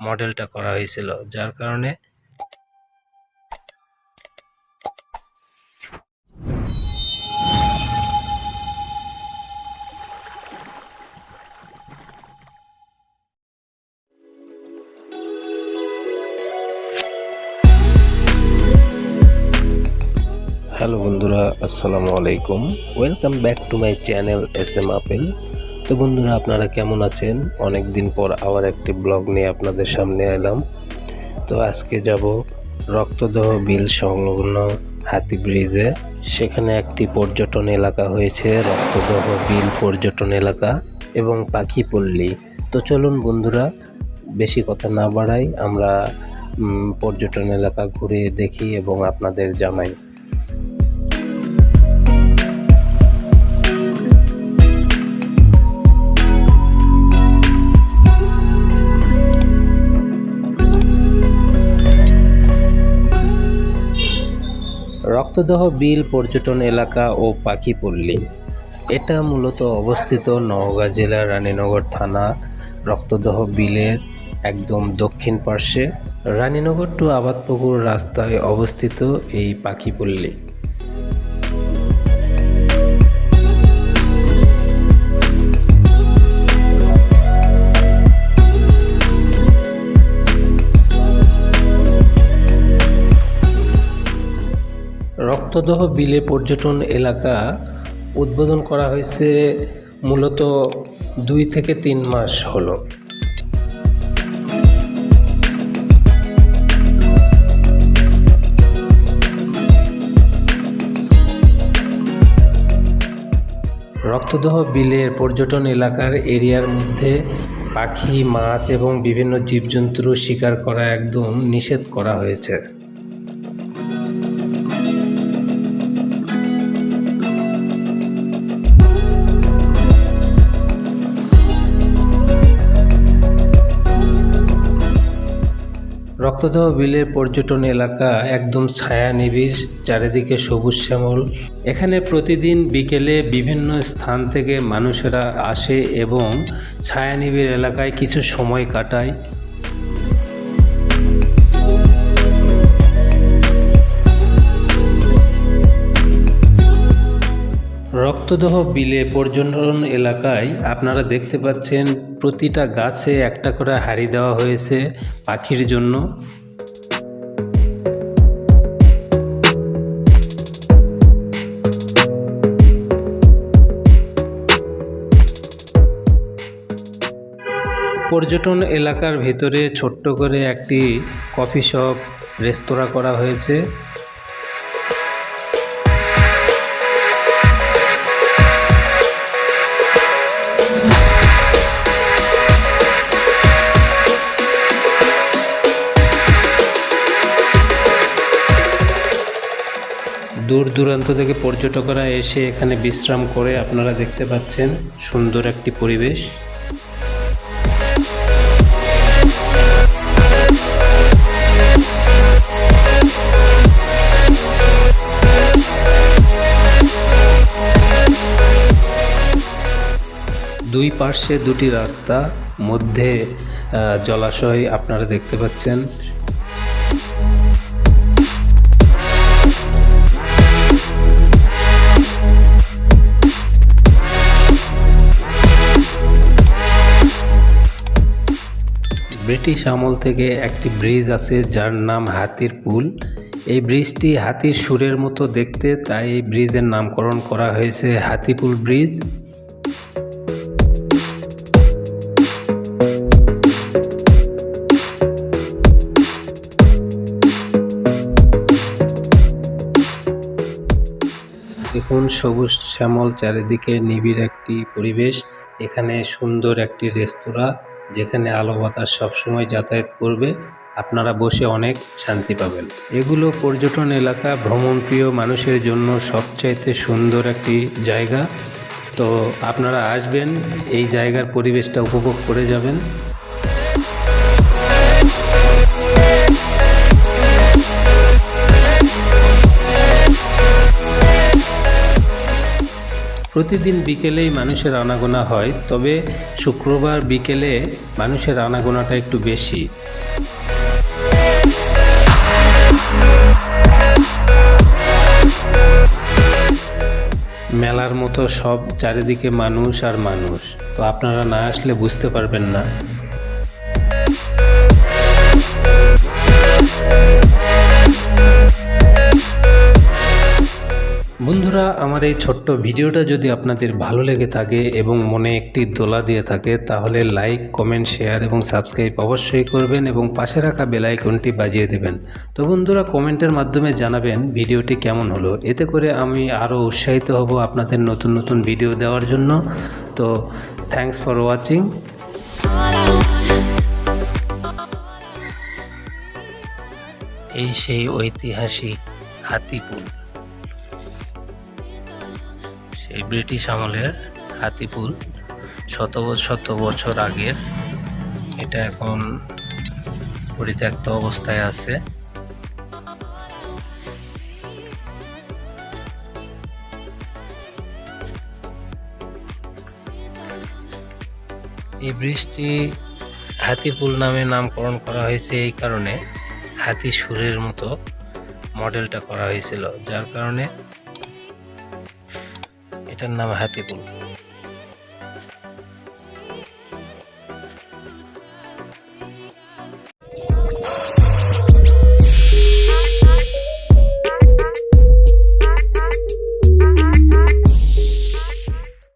মডেলটা করা হয়েছিল যার কারণে হ্যালো বন্ধুরা, আসসালামু আলাইকুম। Welcome back to my channel S M apple তো বন্ধুরা, আপনারা কেমন আছেন? অনেক দিন পর আবার একটি ব্লগ নিয়ে আপনাদের সামনে এলাম। তো আজকে যাব রক্তদহ বিল সংলগ্ন হাতি ব্রিজে। সেখানে একটি পর্যটন এলাকা হয়েছে, রক্তদহ বিল পর্যটন এলাকা এবং পাখিপল্লী তো চলুন বন্ধুরা, বেশি কথা না বাড়াই, আমরা পর্যটন এলাকা ঘুরে দেখি এবং আপনাদের জানাই। রক্তদহ বিল পর্যটন এলাকা ও পাখিপল্লী এটা মূলত অবস্থিত নওগাঁ জেলার রানীনগর থানা। রক্তদহ বিলের একদম দক্ষিণ পার্শ্বে। রানীনগর টু আবাদপুকুর রাস্তায় অবস্থিত এই পাখিপল্লী রক্তদহ বিলে পর্যটন এলাকা উদ্বোধন করা হয়েছে মূলত দুই থেকে তিন মাস হলো। রক্তদহ বিলের পর্যটন এলাকার এরিয়ার মধ্যে পাখি, মাছ এবং বিভিন্ন জীবজন্তুর শিকার করা একদম নিষেধ করা হয়েছে। রক্তদহ বিলের পর্যটন এলাকা একদম ছায়া নিবিড় চারিদিকে সবুজ শ্যামল। এখানে প্রতিদিন বিকেলে বিভিন্ন স্থান থেকে মানুষেরা আসে এবং ছায়া নিবিড় এলাকায় কিছু সময় কাটায়। রক্তদহ বিলে পর্যটন এলাকায় আপনারা দেখতে পাচ্ছেন প্রতিটা গাছে একটা করে হাড়ি দেওয়া হয়েছে পাখির জন্য। পর্যটন এলাকার ভেতরে ছোট্ট করে একটি কফি শপ, রেস্তোরাঁ করা হয়েছে। দূর দূরান্ত থেকে পর্যটকরা এসে এখানে বিশ্রাম করে আপনারা দেখতে পাচ্ছেন সুন্দর একটি পরিবেশ। দুই পার্শ্বে দুটি রাস্তা, মধ্যে জলাশয় আপনারা দেখতে পাচ্ছেন। ব্রিটিশ আমল থেকে একটি ব্রিজ আছে যার নাম হাতির পুল। এই ব্রিজটি হাতির সুরের মতো দেখতে, তাই এই ব্রিজের নামকরণ করা হয়েছে হাতিপুল ব্রিজ। দেখুন, সবুজ শ্যামল চারিদিকে নিবিড় একটি পরিবেশ। এখানে সুন্দর একটি রেস্তোরাঁ। যেখানে আলো বাতাস সবসময় যাতায়াত করবে, আপনারা বসে অনেক শান্তি পাবেন। এগুলো পর্যটন এলাকা ভ্রমণপ্রিয় মানুষের জন্য সবচাইতে সুন্দর একটি জায়গা। তো আপনারা আসবেন, এই জায়গার পরিবেশটা উপভোগ করে যাবেন। প্রতিদিন বিকেলেই মানুষের আনাগোনা হয়, তবে শুক্রবার বিকেলে মানুষের আনাগোনাটা একটু বেশি। মেলার মতো সব চারিদিকে মানুষ আর মানুষ, তো আপনারা না আসলে বুঝতে পারবেন না। বন্ধুরা, আমার এই ছোট্ট ভিডিওটা যদি আপনাদের ভালো লেগে থাকে এবং মনে একটি দোলা দিয়ে থাকে, তাহলে লাইক, কমেন্ট, শেয়ার এবং সাবস্ক্রাইব অবশ্যই করবেন এবং পাশে রাখা বেল আইকনটি বাজিয়ে দেবেন। তো বন্ধুরা, কমেন্টের মাধ্যমে জানাবেন ভিডিওটি কেমন হলো। এতে করে আমি আরও উৎসাহিত হব আপনাদের নতুন নতুন ভিডিও দেওয়ার জন্য। তো থ্যাঙ্কস ফর ওয়াচিং এই সেই ঐতিহাসিক হাতিপুল। সেই ব্রিটিশ আমলের হাতিপুল শত শত বছর আগের। এটা এখন পরিত্যক্ত অবস্থায় আছে। এই ব্রিজটি হাতিপুল নামে নামকরণ করা হয়েছে এই কারণে হাতি সুরের মতো মডেলটা করা হয়েছিল, যার কারণে এটার নাম হাতিপুল।